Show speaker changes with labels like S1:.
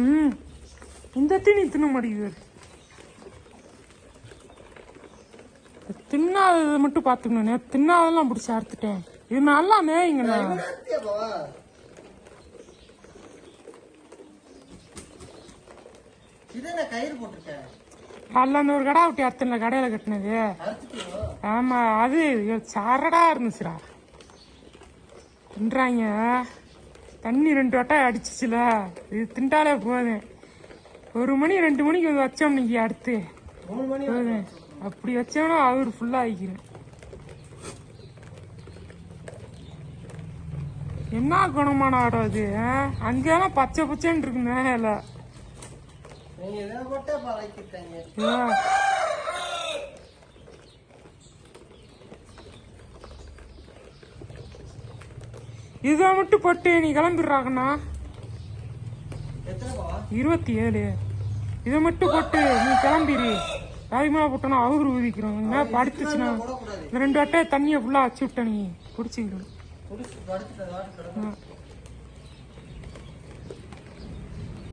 S1: ம் இந்த தீனி தின்ன மாட்டேங்குது. தின்னாததை மட்டும் பார்த்துக்கணும். தின்னாதெல்லாம் பிடிச்சி அறுத்துட்டேன். இது நல்லா மேய்ங்கண்ணா.
S2: அத்தியாப்பா இது என்ன கயிறு போட்டிருக்கேன்
S1: அதில் அந்த ஒரு கடை விட்டி அத்தனை கடையில் கட்டினது. ஆமா அது சரடா இருந்துச்சுடா. தின்றாங்க. தண்ணி ரெண்டு வட்டம் அடிச்சிச்சுல. இது திண்டாலே போதும் ஒரு மணி ரெண்டு மணிக்கு வச்சோம் நீங்க அடுத்து. போதும் அப்படி வச்சோம்னா அவர் ஃபுல்லா ஆகிக்கிறேன் என்ன குணமான ஆடம் அது அங்கெல்லாம் பச்சை பச்சைன்னு இருக்கு மேல.
S2: இதை
S1: மட்டும் போட்டு நீ கிளம்பிடுறாங்கண்ணா. இருபத்தி ஏழு இதை மட்டும் போட்டு நீ கிளம்பிடு. அதிகமாக போட்டோன்னா அவரு ஊதிக்கிறோம். என்ன படுத்துச்சுன்னா? இந்த ரெண்டு வட்டையை தண்ணியை ஃபுல்லாக வச்சு விட்ட நீ. பிடிச்சிக்கிறோம்